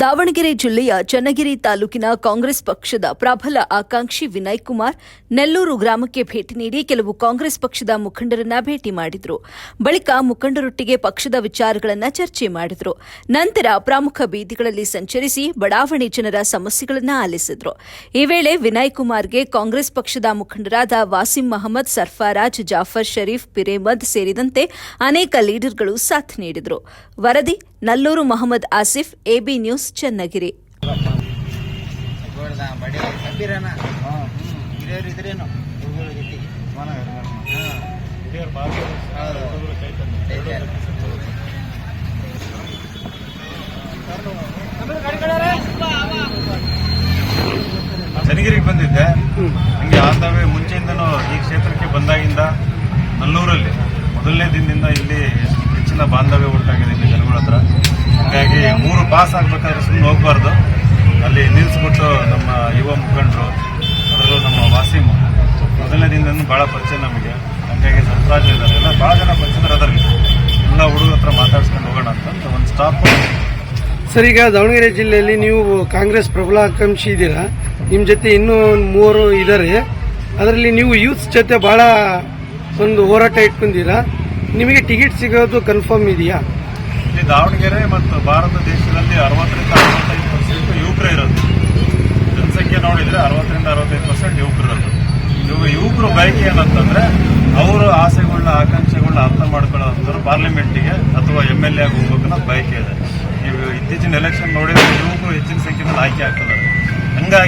ದಾವಣಗೆರೆ ಜಿಲ್ಲೆಯ ಚನ್ನಗಿರಿ ತಾಲೂಕಿನ ಕಾಂಗ್ರೆಸ್ ಪಕ್ಷದ ಪ್ರಬಲ ಆಕಾಂಕ್ಷಿ ವಿನಯ್ ಕುಮಾರ್ ನೆಲ್ಲೂರು ಗ್ರಾಮಕ್ಕೆ ಭೇಟಿ ನೀಡಿ ಕೆಲವು ಕಾಂಗ್ರೆಸ್ ಪಕ್ಷದ ಮುಖಂಡರನ್ನ ಭೇಟಿ ಮಾಡಿದ್ರು. ಬಳಿಕ ಮುಖಂಡರೊಟ್ಟಿಗೆ ಪಕ್ಷದ ವಿಚಾರಗಳನ್ನು ಚರ್ಚೆ ಮಾಡಿದ್ರು. ನಂತರ ಪ್ರಮುಖ ಬೀದಿಗಳಲ್ಲಿ ಸಂಚರಿಸಿ ಬಡಾವಣೆ ಜನರ ಸಮಸ್ಯೆಗಳನ್ನು ಆಲಿಸಿದ್ರು. ಈ ವೇಳೆ ವಿನಯ್ ಕುಮಾರ್ಗೆ ಕಾಂಗ್ರೆಸ್ ಪಕ್ಷದ ಮುಖಂಡರಾದ ವಾಸಿಂ ಮಹಮ್ಮದ್ ಸರ್ಫಾರಾಜ್, ಜಾಫರ್ ಶರೀಫ್, ಪಿರೇಮದ್ ಸೇರಿದಂತೆ ಅನೇಕ ಲೀಡರ್ಗಳು ಸಾಥ್ ನೀಡಿದರು. ವರದಿ, Nallur Mohammed Asif A B news Channagiri. Channagiri ಚನ್ನಗಿರಿಗೆ ಬಂದಿದ್ದೆ. ಹಂಗೆ ಆತವೇ ಮುಂಚೆಯಿಂದನೂ ಈ ಕ್ಷೇತ್ರಕ್ಕೆ ಬಂದಾಗಿಂದ ನಲ್ಲೂರಲ್ಲಿ ಮೊದಲನೇ ದಿನದಿಂದ ಇಲ್ಲಿ ಹೆಚ್ಚಿನ ಬಾಂಧವ್ಯ ಉಂಟಾಗಿದೆ ಇಲ್ಲಿ ಜನಗಳ. ಪಾಸ್ ಆಗ್ಬೇಕಾದ್ರೆ ಸುಮ್ಮನೆ ಹೋಗ್ಬಾರ್ದು. ಅಲ್ಲಿ ನಿಲ್ಲಿಸ್ಬಿಟ್ಟು ನಮ್ಮ ಯುವ ಮುಖಂಡರು ಅದರಲ್ಲೂ ನಮ್ಮ ವಾಸಿ ಮೊದಲನೇ ದಿನದಿಂದ ಭಾಳ ಪರಿಚಯ ನಮಗೆ. ಹಾಗಾಗಿ ಸರ್ಪ್ರಾಜ್ ಇದ್ದಾರೆ. ಎಲ್ಲ ಭಾಳ ಜನ ಪರಿಚಿತರು ಅದರಲ್ಲಿ ಎಲ್ಲ ಹುಡುಗರ ಹತ್ರ ಮಾತಾಡ್ಸ್ಕೊಂಡು ಹೋಗೋಣ ಅಂತ ಒಂದು ಸ್ಟಾಪ್ ಸರ್, ಈಗ ದಾವಣಗೆರೆ ಜಿಲ್ಲೆಯಲ್ಲಿ ನೀವು ಕಾಂಗ್ರೆಸ್ ಪ್ರಬಲ ಆಕಾಂಕ್ಷಿ ಇದ್ದೀರಾ? ನಿಮ್ಮ ಜೊತೆ ಇನ್ನೂ ಒಂದು ಮೂವರು ಇದ್ದಾರೆ ಅದರಲ್ಲಿ ನೀವು ಯೂತ್ ಜೊತೆ ಭಾಳ ಒಂದು ಹೋರಾಟ ಇಟ್ಕೊಂಡಿರಾ ನಿಮಗೆ ಟಿಕೆಟ್ ಸಿಗೋದು ಕನ್ಫರ್ಮ್ ಇದೆಯಾ? ಇಲ್ಲಿ ದಾವಣಗೆರೆ ಮತ್ತು ಭಾರತ ದೇಶದಲ್ಲಿ ಅರವತ್ತರಿಂದ ಅರವತ್ತೈದು ಪರ್ಸೆಂಟ್ ಯುವಕರು ಇರೋದು. ಜನಸಂಖ್ಯೆ ನೋಡಿದ್ರೆ ಅರವತ್ತರಿಂದ ಅರವತ್ತೈದು ಪರ್ಸೆಂಟ್ ಯುವಕರು ಇರೋದು. ಇವಾಗ ಯುವಕರು ಬಯಕೆ ಏನಂತಂದ್ರೆ ಅವರ ಆಸೆಗಳನ್ನ ಆಕಾಂಕ್ಷೆಗಳನ್ನ ಅರ್ಥ ಮಾಡ್ಕೊಳ್ಳೋದಂದ್ರೆ ಪಾರ್ಲಿಮೆಂಟ್ಗೆ ಅಥವಾ ಎಂ ಎಲ್ ಎ ಆಗಿ ಬಯಕೆ ಇದೆ. ನೀವು ಇತ್ತೀಚಿನ ಎಲೆಕ್ಷನ್ ನೋಡಿದ್ರೆ ಯುವಕರು ಹೆಚ್ಚಿನ ಸಂಖ್ಯೆಯಲ್ಲಿ ಆಯ್ಕೆ ಆಗ್ತದೆ ಹಂಗಾಗಿ